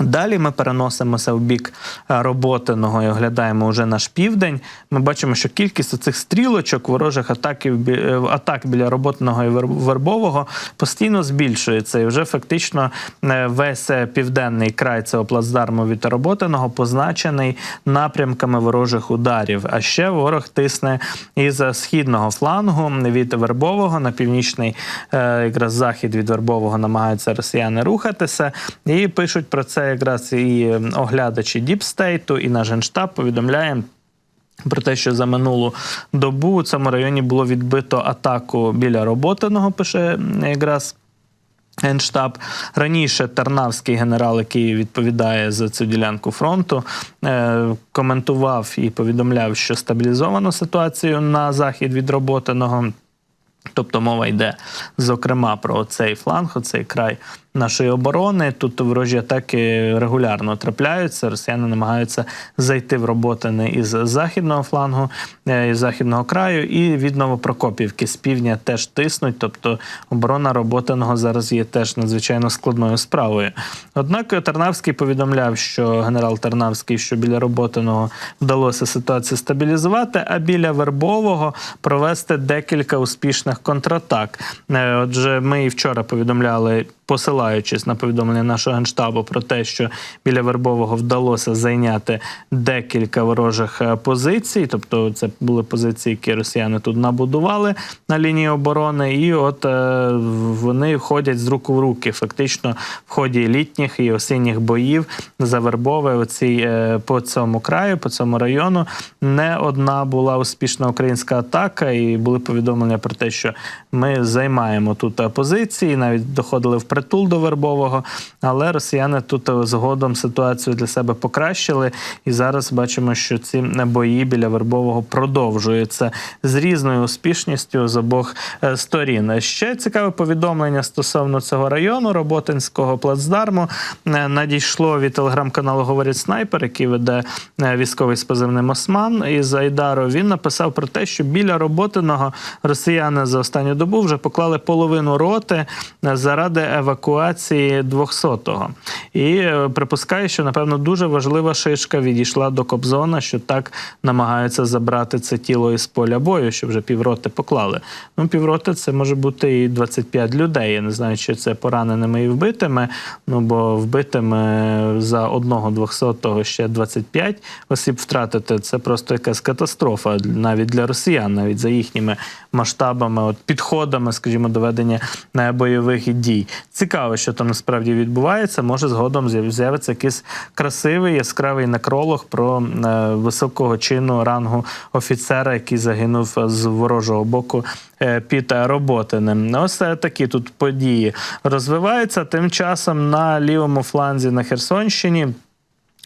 Далі ми переносимося в бік е, роботиного і оглядаємо вже наш південь. Ми бачимо, що кількість цих стрілочок ворожих атаків е, атак біля роботиного і вербового постійно збільшується. І вже фактично е, весь південний край цього плацдарму від роботиного позначений напрямками ворожих ударів. А ще ворог тисне із східного флангу від вербового на північний якраз захід від вербового намагаються росіяни рухатися. І пишуть про це якраз і оглядачі Діпстейту, і наш генштаб повідомляє. Про те, що за минулу добу у цьому районі було відбито атаку біля роботиного, пише якраз Генштаб раніше Тарнавський генерал, який відповідає за цю ділянку фронту, е, коментував і повідомляв, що стабілізовано ситуацію на захід від роботиного. Тобто мова йде зокрема про цей фланг, оцей край нашої оборони. Тут ворожі атаки регулярно трапляються. Росіяни намагаються зайти в роботини із західного флангу, е, із західного краю, і від Новопрокопівки з півдня теж тиснуть. Тобто оборона роботиного зараз є теж надзвичайно складною справою. Однак Тарнавський повідомляв, що генерал Тарнавський, що біля роботиного вдалося ситуацію стабілізувати, а біля Вербового провести декілька успішних контратак. Е, Отже, ми і вчора повідомляли. Посилаючись на повідомлення нашого генштабу про те, що біля Вербового вдалося зайняти декілька ворожих е, позицій, тобто це були позиції, які росіяни тут набудували на лінії оборони, і от е, вони ходять з рук в руки. Фактично, в ході літніх і осінніх боїв за Вербове оцій, е, по цьому краю, по цьому району. Не одна була успішна українська атака, і були повідомлення про те, що ми займаємо тут позиції, навіть доходили в притул до Вербового, але росіяни тут е, згодом ситуацію для себе покращили. І зараз бачимо, що ці бої біля Вербового продовжуються з різною успішністю з обох е, сторін. Ще цікаве повідомлення стосовно цього району Роботинського плацдарму е, надійшло від телеграм-каналу Говорить Снайпер, який веде військовий з позивним Осман із Айдару. Він написав про те, що біля Роботиного росіяни за останню добу вже поклали половину роти заради евакуації 200-го. І е, припускає, що напевно дуже важлива шишка відійшла до Кобзона, що так намагаються забрати це тіло із поля бою, що вже півроти поклали. Ну, півроти це може бути і 25 людей. Я не знаю, чи це пораненими і вбитими. Ну бо вбитими за одного 200-го ще 25 осіб втратити це просто якась катастрофа навіть для росіян, навіть за їхніми масштабами, от підходами, скажімо, до ведення е, бойових дій. Цікаво, що там насправді відбувається. Може згодом з'явиться якийсь красивий яскравий некролог про е, високого чину рангу офіцера, який загинув з ворожого боку е, під Роботиним. Ось е, такі тут події розвиваються. Тим часом на лівому фланзі на Херсонщині.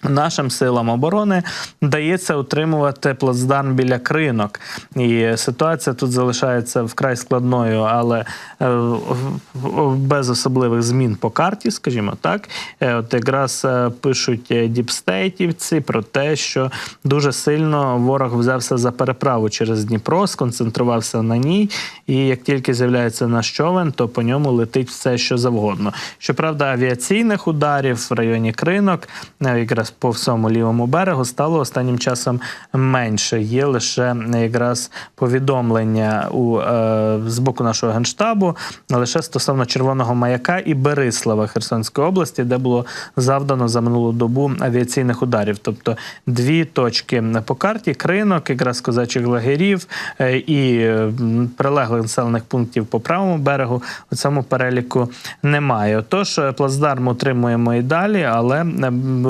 Нашим силам оборони вдається утримувати плацдарм біля кринок, і ситуація тут залишається вкрай складною, але е, без особливих змін по карті, скажімо так. Е, От якраз е, пишуть діпстейтівці про те, що дуже сильно ворог взявся за переправу через Дніпро, сконцентрувався на ній, і як тільки з'являється наш човен, то по ньому летить все, що завгодно. Щоправда, авіаційних ударів в районі кринок, якраз по всьому лівому берегу, стало останнім часом менше. Є лише якраз повідомлення у е, з боку нашого генштабу лише стосовно червоного маяка і Берислава Херсонської області, де було завдано за минулу добу авіаційних ударів. Тобто дві точки по карті: кринок, якраз козачих лагерів е, і е, прилеглих населених пунктів по правому берегу у цьому переліку немає. Отож, е, плацдарм утримуємо і далі, але м,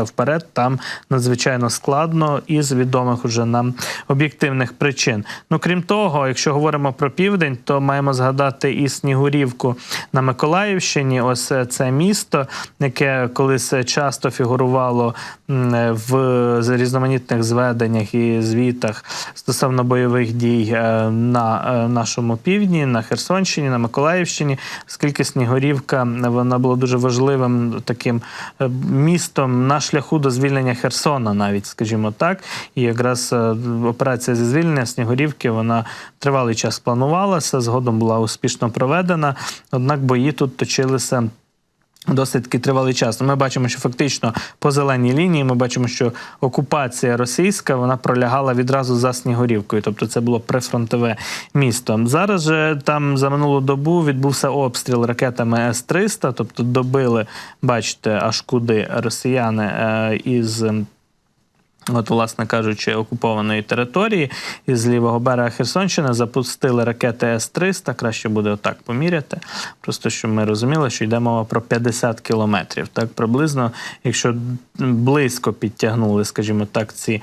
рухатися вперед там надзвичайно складно із відомих уже нам об'єктивних причин. Ну крім того, якщо говоримо про південь, то маємо згадати і Снігурівку на Миколаївщині. Ось е, це місто, яке колись часто фігурувало е, в різноманітних зведеннях і звітах стосовно бойових дій е, на нашому півдні, на Херсонщині, на Миколаївщині, оскільки Снігурівка вона була дуже важливим таким містом на шляху до звільнення Херсона, навіть скажімо так. І якраз е, операція зі звільнення Снігурівки вона тривалий час планувалася, згодом була успішно проведена. Однак бої тут точилися Досить таки тривалий час. Ми бачимо, що фактично по зеленій лінії ми бачимо, що окупація російська вона пролягала відразу за Снігурівкою, тобто це було прифронтове місто. Зараз же там за минулу добу відбувся обстріл ракетами С-300, тобто добили, бачите, аж куди росіяни е, із. От, власне кажучи, окупованої території із лівого берега Херсонщини запустили ракети С-300. Краще буде отак поміряти. Просто щоб ми розуміли, що йде мова про 50 кілометрів. Так приблизно, якщо близько підтягнули, скажімо так, ці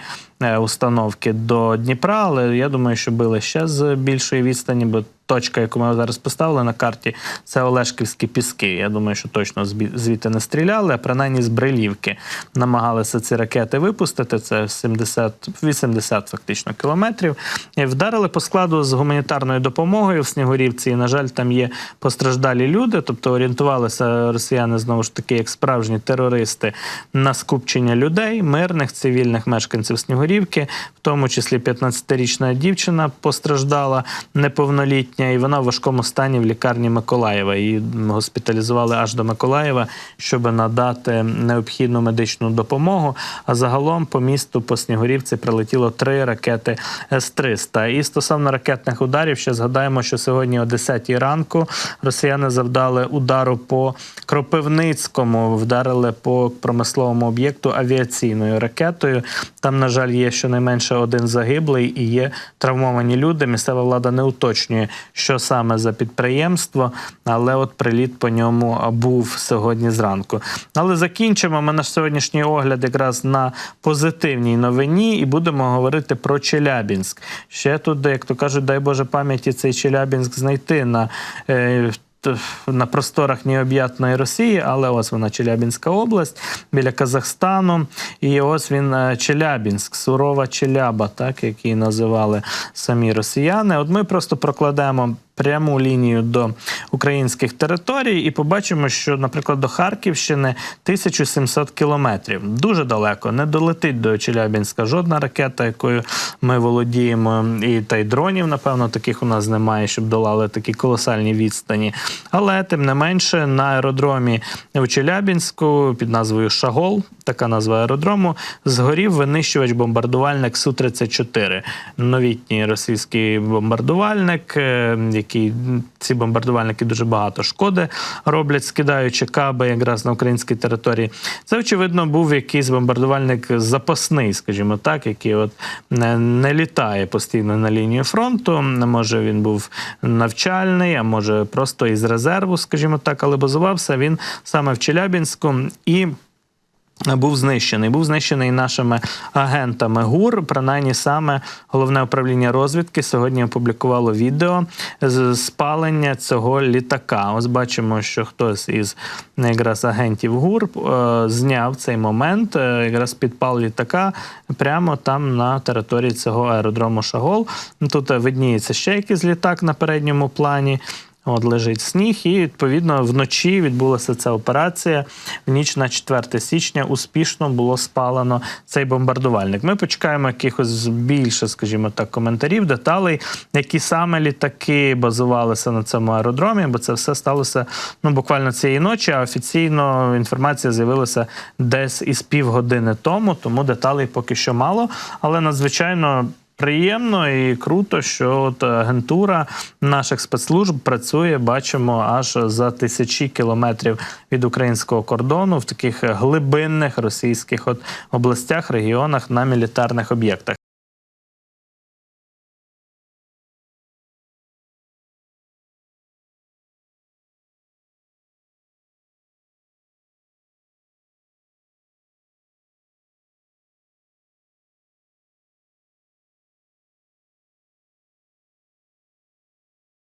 установки до Дніпра, але я думаю, що били ще з більшої відстані, бо точка, яку ми зараз поставили на карті, це Олешківські піски. Я думаю, що точно звідти не стріляли, а принаймні з Брилівки намагалися ці ракети випустити. Це 70, 80 фактично кілометрів. І вдарили по складу з гуманітарною допомогою в Снігурівці. І, на жаль, там є постраждалі люди, тобто орієнтувалися росіяни знову ж таки як справжні терористи на скупчення людей, мирних цивільних мешканців Снігурівки, в тому числі 15-річна дівчина постраждала неповнолітня, і вона в важкому стані в лікарні Миколаєва. Її госпіталізували аж до Миколаєва, щоб надати необхідну медичну допомогу. А загалом по місту по Снігурівці прилетіло три ракети С-300. І стосовно ракетних ударів, ще згадаємо, що сьогодні о 10 ранку росіяни завдали удару по Кропивницькому, вдарили по промисловому об'єкту авіаційною ракетою. Там, на жаль, є щонайменше один загиблий і є травмовані люди. Місцева влада не уточнює, що саме за підприємство, але от приліт по ньому був сьогодні зранку. Але закінчимо ми наш сьогоднішній огляд якраз на позитивній новині, і будемо говорити про Челябінськ. Ще тут, як то кажуть, дай Боже пам'яті цей Челябінськ знайти на. На просторах необ'ятної Росії, але ось вона Челябінська область біля Казахстану. І ось він е, Челябінськ, сурова Челяба, так як її називали самі росіяни. От ми просто прокладемо пряму лінію до українських територій і побачимо, що, наприклад, до Харківщини 1700 кілометрів. Дуже далеко, не долетить до Челябінська жодна ракета, якою ми володіємо, і та й дронів, напевно, таких у нас немає, щоб долали такі колосальні відстані. Але тим не менше на аеродромі у Челябінську під назвою Шагол, така назва аеродрому, згорів винищувач-бомбардувальник Су-34. Новітній російський бомбардувальник, е, який ці бомбардувальники дуже багато шкоди роблять, скидаючи каби якраз на українській території. Це очевидно був якийсь бомбардувальник запасний, скажімо так, який от не, не літає постійно на лінію фронту. Може він був навчальний, а може просто із резерву, скажімо так, але базувався він саме в Челябінську і. Був знищений, був знищений нашими агентами ГУР. Принаймні, саме головне управління розвідки сьогодні опублікувало відео з спалення цього літака. Ось бачимо, що хтось із якраз агентів ГУР е, зняв цей момент, е, якраз підпал літака прямо там на території цього аеродрому Шагол. Тут е, видніється ще якийсь літак на передньому плані. От лежить сніг, і відповідно вночі відбулася ця операція. В ніч на 4 січня успішно було спалено цей бомбардувальник. Ми почекаємо якихось більше, скажімо так, коментарів, деталей, які саме літаки базувалися на цьому аеродромі, бо це все сталося ну буквально цієї ночі. А офіційно інформація з'явилася десь із півгодини тому, тому деталей поки що мало, але надзвичайно. Приємно і круто, що от агентура наших спецслужб працює, бачимо, аж за тисячі кілометрів від українського кордону в таких глибинних російських от областях, регіонах на мілітарних об'єктах.